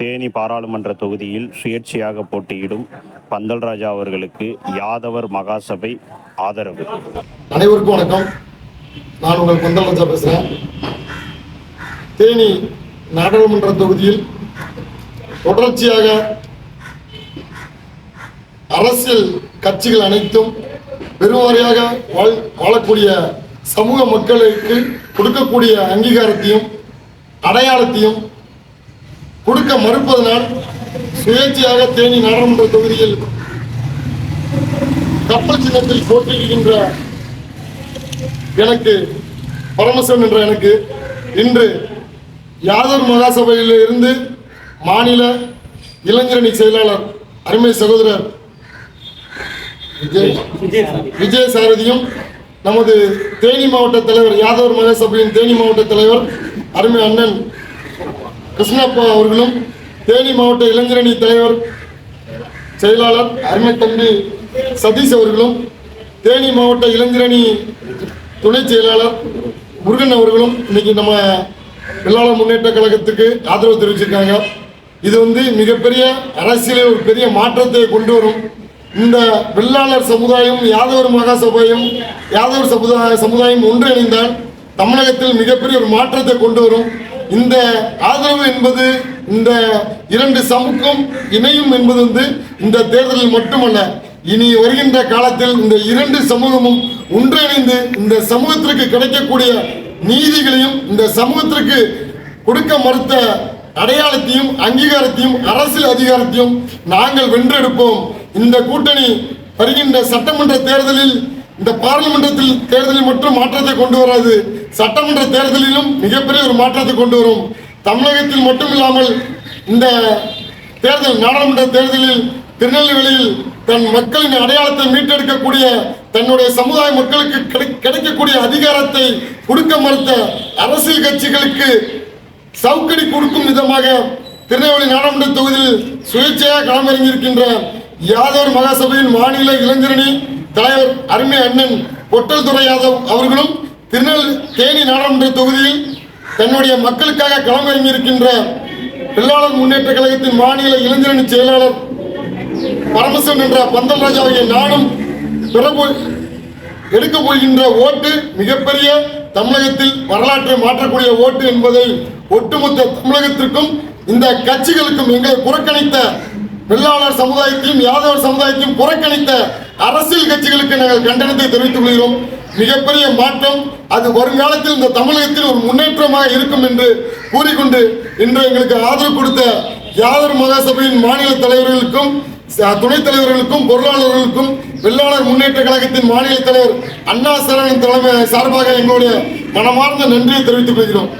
தேனி பாராளுமன்ற தொகுதியில் சுயேட்சையாக போட்டியிடும் பந்தல் ராஜா அவர்களுக்கு யாதவர் மகாசபை ஆதரவு. அனைவருக்கும் வணக்கம். நான் உங்கள் பந்தலராஜா பேசுகிறேன் தேனி நாடாளுமன்ற தொகுதியில் தொடர்ச்சியாக அரசியல் கட்சிகள் அனைத்தும் பெருவாரியாக வாழ் வாழக்கூடிய சமூக மக்களுக்கு கொடுக்கக்கூடிய அங்கீகாரத்தையும் அடையாளத்தையும் கொடுக்க மறுப்பதனால் சுயேட்சையாக தேனி நாடாளுமன்ற தொகுதியில் கப்பல் சின்னத்தில் போட்டியிடுகின்ற எனக்கு பரமசிவன் என்ற எனக்கு இன்று யாதவ் மகாசபையில் இருந்து மாநில இளைஞரணி செயலாளர் அருமை சகோதரர் விஜய் சாரதியும் நமது தேனி மாவட்ட தலைவர் யாதவர் மகாசபையின் தேனி மாவட்ட தலைவர் அருமை அண்ணன் கிருஷ்ணப்பா அவர்களும் தேனி மாவட்ட இளைஞரணி தலைவர் செயலாளர் அருமை தம்பி சதீஷ் அவர்களும் தேனி மாவட்ட இளைஞரணி துணை செயலாளர் முருகன் அவர்களும் இன்னைக்கு நம்ம வெள்ளாளர் முன்னேற்ற கழகத்துக்கு ஆதரவு தெரிவிச்சிருக்காங்க. இது வந்து மிகப்பெரிய அரசியலில் ஒரு பெரிய மாற்றத்தை கொண்டு வரும். இந்த வெள்ளாளர் சமுதாயம் யாதவர் மகாசபையும் யாதவர் சமுதாய சமுதாயம் ஒன்றிணைந்தால் தமிழகத்தில் மிகப்பெரிய ஒரு மாற்றத்தை கொண்டு வரும். இந்த ஆதரவு என்பது இந்த இரண்டு சமூகம் இணையும் என்பது வந்து இந்த தேர்தலில் மட்டுமல்ல இனி வருகின்ற காலத்தில் இந்த இரண்டு சமூகமும் ஒன்றிணைந்து இந்த சமூகத்திற்கு கிடைக்கக்கூடிய நீதிகளையும் இந்த சமூகத்திற்கு கொடுக்க மறுத்த அடையாளத்தையும் அங்கீகாரத்தையும் அரசியல் அதிகாரத்தையும் நாங்கள் வென்றெடுப்போம். இந்த கூட்டணி வருகின்ற சட்டமன்ற தேர்தலில் இந்த பாராளுமன்றத்தில் தேர்தலில் மட்டும் மாற்றத்தை கொண்டு வராது. சட்டமன்ற தேர்தலிலும் மிகப்பெரிய ஒரு மாற்றத்தை கொண்டு வரும். தமிழகத்தில் மட்டும் இல்லாமல் இந்த தேர்தல் நாடாளுமன்ற தேர்தலில் திருநெல்வேலியில் தன் மக்களின் அடையாளத்தை மீட்டெடுக்கக்கூடிய தன்னுடைய சமுதாய மக்களுக்கு கிடைக்கக்கூடிய அதிகாரத்தை கொடுக்க மறுத்த அரசியல் கட்சிகளுக்கு சவுக்கடி கொடுக்கும் விதமாக திருநெல்வேலி நாடாளுமன்ற தொகுதியில் சுயேட்சையாக களமிறங்கியிருக்கின்ற யாதவர் மகாசபையின் மாநில இளைஞரணி தலைவர் அருமை அண்ணன் பொட்டல் துறை யாதவ் அவர்களும் திருநெல் தேனி நாடாளுமன்ற தொகுதியில் தன்னுடைய மக்களுக்காக களமிறங்கியிருக்கின்ற தொழிலாளர் முன்னேற்ற கழகத்தின் மாநில இளைஞரணி செயலாளர் பரமசன் என்ற பந்தல் ராஜாவை நானும் தொடர்பு எடுக்க போகின்ற ஓட்டு மிகப்பெரிய தமிழகத்தில் வரலாற்றை மாற்றக்கூடிய ஓட்டு என்பதை ஒட்டுமொத்த தமிழகத்திற்கும் இந்த கட்சிகளுக்கும் எங்களை புறக்கணித்த வெள்ளாளர் சமுதாயத்தையும் யாதவர் சமுதாயத்தையும் புறக்கணித்த அரசியல் கட்சிகளுக்கு நாங்கள் கண்டனத்தை தெரிவித்துக் கொள்கிறோம். மிகப்பெரிய மாற்றம் அது வருங்காலத்தில் இந்த தமிழகத்தில் ஒரு முன்னேற்றமாக இருக்கும் என்று கூறிக்கொண்டு இன்று எங்களுக்கு ஆதரவு கொடுத்த யாதவர் மகாசபையின் மாநில தலைவர்களுக்கும் துணைத் தலைவர்களுக்கும் பொருளாளர்களுக்கும் வெள்ளாளர் முன்னேற்ற கழகத்தின் மாநில தலைவர் அண்ணா சரணன் தலைமை சார்பாக எங்களுடைய மனமார்ந்த நன்றியை தெரிவித்துக் கொள்கிறோம்.